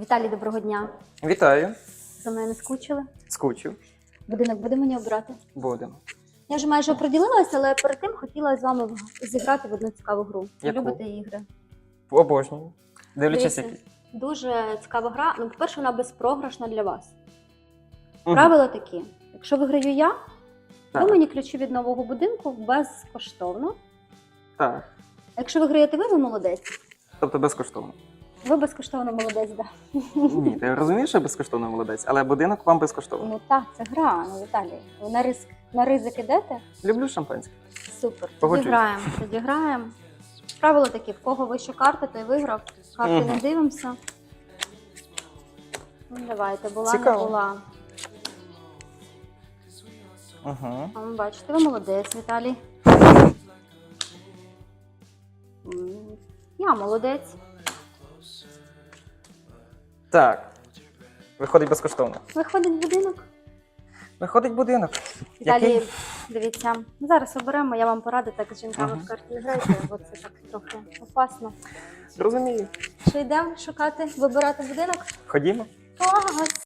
Віталій, доброго дня. Вітаю. За мною не скучили. Скучив. Будинок буде мені обрати. Будемо. Я вже майже оприділилася, але перед тим хотіла з вами зіграти в одну цікаву гру. Яку? любите ігри? Обожнюю. Дивлячись, які. Дуже цікава гра. Ну, по-перше, вона безпрограшна для вас. Мгм. Правила такі: якщо виграю я, ви мені ключі від нового будинку безкоштовно. Так. Якщо виграєте ви, ви молодець. Тобто безкоштовно. Ви безкоштовно молодець, да. Ні, ти розумієш, що безкоштовно молодець, але будинок вам безкоштовно. Ну так, це гра, ну Віталій. Ви на ризик, на ризик ідете? Люблю шампанське. Супер. Тоді Погоджуюсь. граємо. Тоді граємо. Правила такі: в кого вища карта, той виграв. Карти Мгм. не дивимося. Ну, давайте, була, Цікаво. не була. Угу. А ви бачите, ви молодець, Віталій. М, Я молодець. Так. Виходить безкоштовно. Виходить будинок. Виходить будинок. Далі Який? дивіться, зараз оберемо, я вам пораду так з жінками Ага. в карті грайте, бо це так трохи опасно. Розумію. Що йдемо шукати, вибирати будинок? Ходімо. Клас!